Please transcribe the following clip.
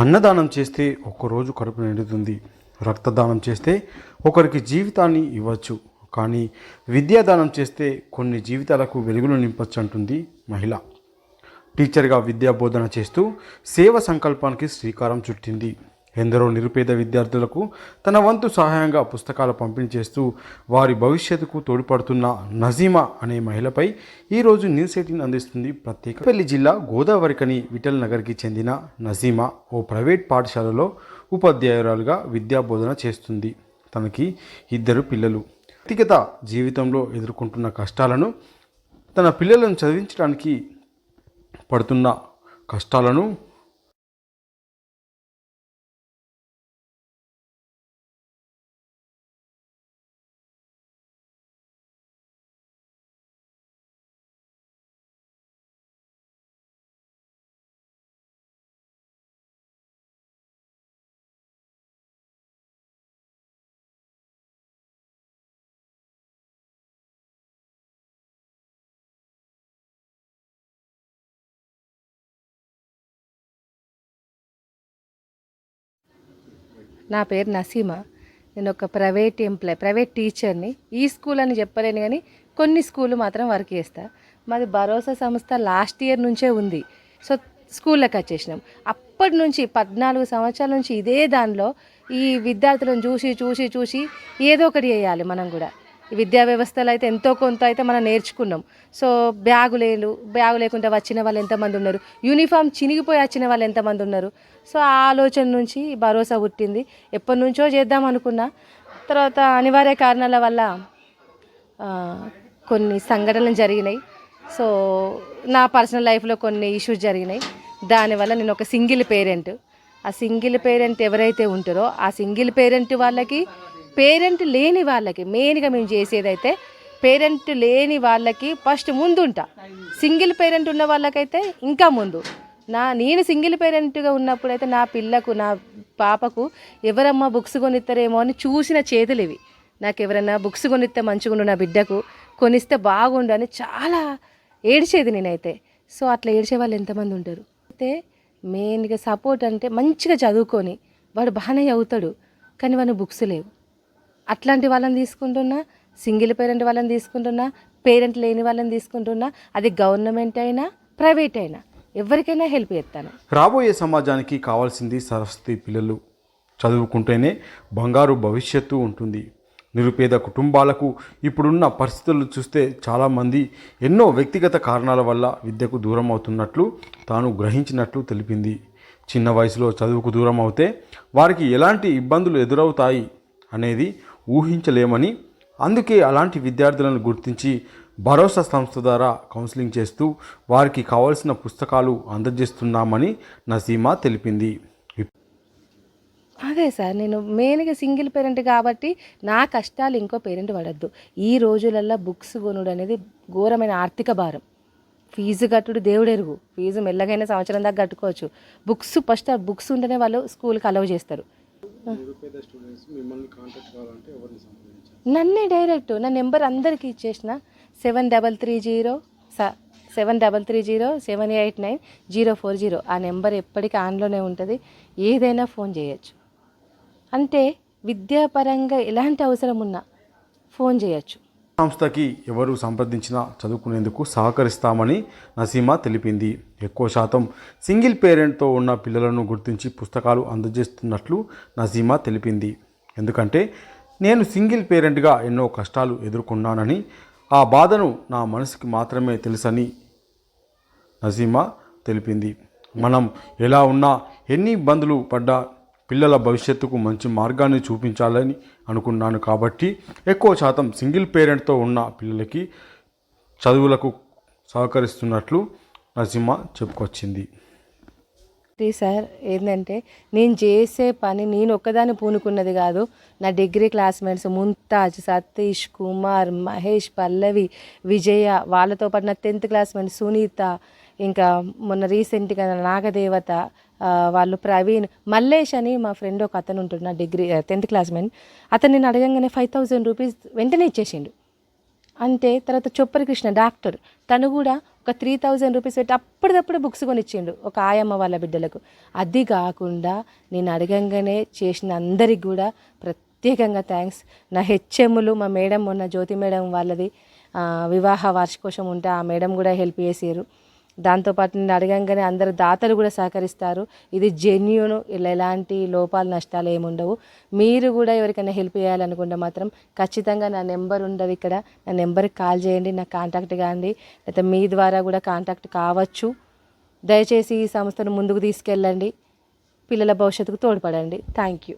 అన్నదానం చేస్తే ఒక్కరోజు కడుపు నిండుతుంది. రక్తదానం చేస్తే ఒకరికి జీవితాన్ని ఇవ్వచ్చు. కానీ విద్యాదానం చేస్తే కొన్ని జీవితాలకు వెలుగులు నింపచ్చు అంటుంది మహిళ. టీచర్గా విద్యా బోధన చేస్తూ సేవ సంకల్పానికి శ్రీకారం చుట్టింది. ఎందరో నిరుపేద విద్యార్థులకు తన వంతు సహాయంగా పుస్తకాలు పంపిణీ చేస్తూ వారి భవిష్యత్తుకు తోడ్పడుతున్న నజీమా అనే మహిళపై ఈరోజు న్యూస్ ఎయిటీన్ అందిస్తుంది ప్రత్యేక పెళ్ళి జిల్లా గోదావరికని విఠల్ నగర్కి చెందిన నజీమా ఓ ప్రైవేట్ పాఠశాలలో ఉపాధ్యాయురాలుగా విద్యా బోధన చేస్తుంది. తనకి ఇద్దరు పిల్లలు. వ్యక్తిగత జీవితంలో ఎదుర్కొంటున్న కష్టాలను తన పిల్లలను చదివించడానికి పడుతున్న కష్టాలను నా పేరు నసీమా. నేను ఒక ప్రైవేట్ ఎంప్లాయ్ ప్రైవేట్ టీచర్ని. ఈ స్కూల్ అని చెప్పలేను కానీ కొన్ని స్కూల్ మాత్రం వర్క్ చేస్తా. మాది భరోసా సంస్థ లాస్ట్ ఇయర్ నుంచే ఉంది. సో స్కూళ్ళకి వచ్చేసినాం. అప్పటి నుంచి పద్నాలుగు సంవత్సరాల నుంచి ఇదే దానిలో ఈ విద్యార్థులను చూసి చూసి చూసి ఏదో ఒకటి చేయాలి మనం కూడా. విద్యా వ్యవస్థలో అయితే ఎంతో కొంత అయితే మనం నేర్చుకున్నాం. సో బ్యాగు లేలు బ్యాగు లేకుండా వచ్చిన వాళ్ళు ఎంతమంది ఉన్నారు? యూనిఫామ్ చినిగిపోయి వచ్చిన వాళ్ళు ఎంతమంది ఉన్నారు? సో ఆ ఆలోచన నుంచి భరోసా పుట్టింది. ఎప్పటి నుంచో చేద్దాం అనుకున్నా. తర్వాత అనివార్య కారణాల వల్ల కొన్ని సంఘటనలు జరిగినాయి. సో నా పర్సనల్ లైఫ్లో కొన్ని ఇష్యూస్ జరిగినాయి. దానివల్ల నేను ఒక సింగిల్ పేరెంట్. ఆ సింగిల్ పేరెంట్ ఎవరైతే ఉంటారో ఆ సింగిల్ పేరెంట్ వాళ్ళకి పేరెంట్ లేని వాళ్ళకి మెయిన్గా మేము చేసేదైతే పేరెంట్ లేని వాళ్ళకి ఫస్ట్ ముందుంటా. సింగిల్ పేరెంట్ ఉన్న వాళ్ళకైతే ఇంకా ముందు. నా నేను సింగిల్ పేరెంట్గా ఉన్నప్పుడైతే నా పిల్లకు నా పాపకు ఎవరమ్మా బుక్స్ కొనిస్తారేమో అని చూసిన చేతులు ఇవి. నాకు ఎవరైనా బుక్స్ కొనిస్తే మంచిగుండు నా బిడ్డకు కొనిస్తే బాగుండు అని చాలా ఏడ్చేది నేనైతే. సో అట్లా ఏడ్చే వాళ్ళు ఎంతమంది ఉంటారు? అయితే మెయిన్గా సపోర్ట్ అంటే మంచిగా చదువుకొని వాడు బాగానే అవుతాడు కానీ వాడిని బుక్స్ లేవు. అట్లాంటి వాళ్ళని తీసుకుంటున్నా సింగిల్ పేరెంట్ వాళ్ళని తీసుకుంటున్నా పేరెంట్ లేని వాళ్ళని తీసుకుంటున్నా అది గవర్నమెంట్ అయినా ప్రైవేట్ అయినా ఎవరికైనా హెల్ప్ చేస్తాను. రాబోయే సమాజానికి కావాల్సింది సరస్వతి పిల్లలు. చదువుకుంటేనే బంగారు భవిష్యత్తు ఉంటుంది. నిరుపేద కుటుంబాలకు ఇప్పుడున్న పరిస్థితులు చూస్తే చాలామంది ఎన్నో వ్యక్తిగత కారణాల వల్ల విద్యకు దూరం అవుతున్నట్లు తాను గ్రహించినట్లు తెలిపింది. చిన్న వయసులో చదువుకు దూరం అవుతే వారికి ఎలాంటి ఇబ్బందులు ఎదురవుతాయి అనేది ఊహించలేమని అందుకే అలాంటి విద్యార్థులను గుర్తించి భరోసా సంస్థ ద్వారా కౌన్సిలింగ్ చేస్తూ వారికి కావలసిన పుస్తకాలు అందజేస్తున్నామని నసీమా తెలిపింది. అదే సార్ నేను మెయిన్గా సింగిల్ పేరెంట్ కాబట్టి నా కష్టాలు ఇంకో పేరెంట్ పడద్దు. ఈ రోజులల్లో బుక్స్ కొనుడు అనేది ఘోరమైన ఆర్థిక భారం. ఫీజు కట్టుడు దేవుడెరుగు ఫీజు మెల్లగైన సంవత్సరం దాకా కట్టుకోవచ్చు. బుక్స్ ఫస్ట్ ఆ బుక్స్ ఉంటేనే వాళ్ళు స్కూల్కి అలవ్ చేస్తారు. నిరుపేద స్టూడెంట్స్ మిమ్మల్ని కాంటాక్ట్ కావాలంటే ఎవరిని సంప్రదించాలి? నన్నే డైరెక్ట్ నా నెంబర్ అందరికీ ఇచ్చేసిన seven double three zero seven double three zero seven eight nine zero four zero ఆ నెంబర్ ఎప్పటికీ ఆన్లోనే ఉంటుంది. ఏదైనా ఫోన్ చేయొచ్చు. అంటే విద్యాపరంగా ఎలాంటి అవసరం ఉన్నా ఫోన్ చేయొచ్చు. సంస్థకి ఎవరు సంప్రదించినా చదువుకునేందుకు సహకరిస్తామని నసీమా తెలిపింది. ఎక్కువ శాతం సింగిల్ పేరెంట్తో ఉన్న పిల్లలను గుర్తించి పుస్తకాలు అందజేస్తున్నట్లు నజీమా తెలిపింది. ఎందుకంటే నేను సింగిల్ పేరెంట్గా ఎన్నో కష్టాలు ఎదుర్కొన్నానని ఆ బాధను నా మనసుకి మాత్రమే తెలుసని నజీమా తెలిపింది. మనం ఎలా ఉన్నా ఎన్ని ఇబ్బందులు పడ్డా పిల్లల భవిష్యత్తుకు మంచి మార్గాన్ని చూపించాలని అనుకున్నాను కాబట్టి ఎక్కువ శాతం సింగిల్ పేరెంట్తో ఉన్న పిల్లలకి చదువులకు సహకరిస్తున్నట్లు నజీమా చెప్పుకొచ్చింది. సార్ ఏంటంటే నేను చేసే పని నేను ఒక్కదాన్ని పూనుకున్నది కాదు. నా డిగ్రీ క్లాస్మేట్స్ ముంతాజ్ సతీష్ కుమార్ మహేష్ పల్లవి విజయ వాళ్ళతో పాటు నా టెన్త్ క్లాస్మేట్ సునీత ఇంకా మొన్న రీసెంట్గా నాగదేవత వాళ్ళు ప్రవీణ్ మల్లేష్ అని మా ఫ్రెండ్ ఒక అతను ఉంటున్నాడు నా డిగ్రీ టెన్త్ క్లాస్మేట్. అతను నేను అడగంగానే ఫైవ్ థౌజండ్ రూపీస్ వెంటనే ఇచ్చేసిండు. అంటే తర్వాత చొప్పరి కృష్ణ డాక్టర్. తను కూడా ఒక త్రీ థౌజండ్ రూపీస్ పెట్టి అప్పటిదప్పుడు బుక్స్ కొనిచ్చిండు ఒక ఆయమ్మ వాళ్ళ బిడ్డలకు. అది కాకుండా నేను అడగంగానే చేసిన అందరికి కూడా ప్రత్యేకంగా థ్యాంక్స్ నా హెచ్ఎంలు మా మేడం మొన్న జ్యోతి మేడం వాళ్ళది వివాహ వార్షికోశం ఉంటే ఆ మేడం కూడా హెల్ప్ చేసారు దాంతోపాటు నేను అడగంగానే అందరు దాతలు కూడా సహకరిస్తారు. ఇది జెన్యున్ ఇలా ఎలాంటి లోపాలు నష్టాలు ఏముండవు మీరు కూడా ఎవరికైనా హెల్ప్ చేయాలనుకుంటే మాత్రం ఖచ్చితంగా నా నెంబర్ ఉండదు ఇక్కడ. నా నెంబర్కి కాల్ చేయండి నాకు కాంటాక్ట్ కాండి. లేకపోతే మీ ద్వారా కూడా కాంటాక్ట్ కావచ్చు. దయచేసి ఈ సంస్థను ముందుకు తీసుకెళ్ళండి. పిల్లల భవిష్యత్తుకు తోడ్పడండి. Thank you